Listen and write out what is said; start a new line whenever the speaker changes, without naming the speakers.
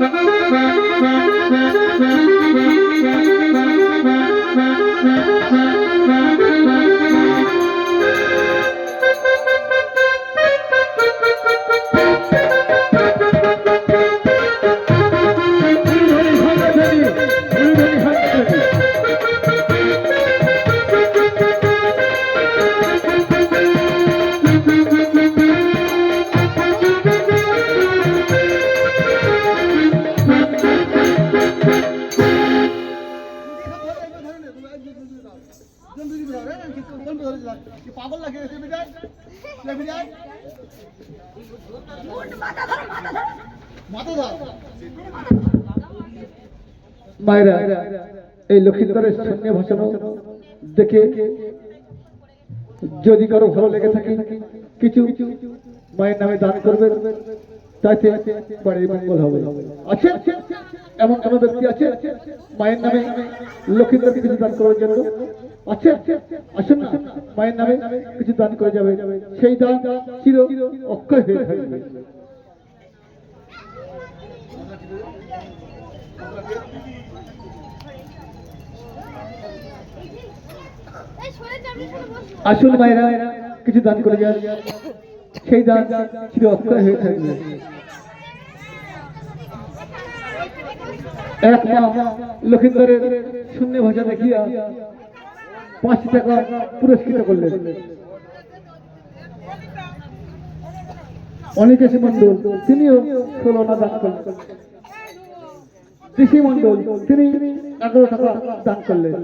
Thank you. পাগল লাগে মাথা ধর
মায়েরা এই লক্ষিন্দরের সঙ্গে ভাষানো দেখে যদি কারও ভালো লেগে থাকে কিছু মায়ের নামে দান করবে তাতে বাড়ির মঙ্গল হবে। আছে এমন কোন ব্যক্তি আছে? মায়ের নামে লক্ষিন্দরকে কিছু দান করার জন্য? আছে? আসুন না। মায়ের নামে কিছু দান করে যাবে। সেই দান চির অক্ষয় হয়ে থাকবে। আসুন মায়েরা, কিছু দান করে যান সেই দান চির অক্ষয় হয়ে থাকবে। এক মা লক্ষিন্দরের শূন্য ভাষা দেখিয়া পাঁচ টাকা পুরস্কৃত করলেন। অনিকেশ মন্ডল তিনিও ষোলো না দান করলেন। কৃষি মন্ডল তিনি এগারো টাকা দান করলেন।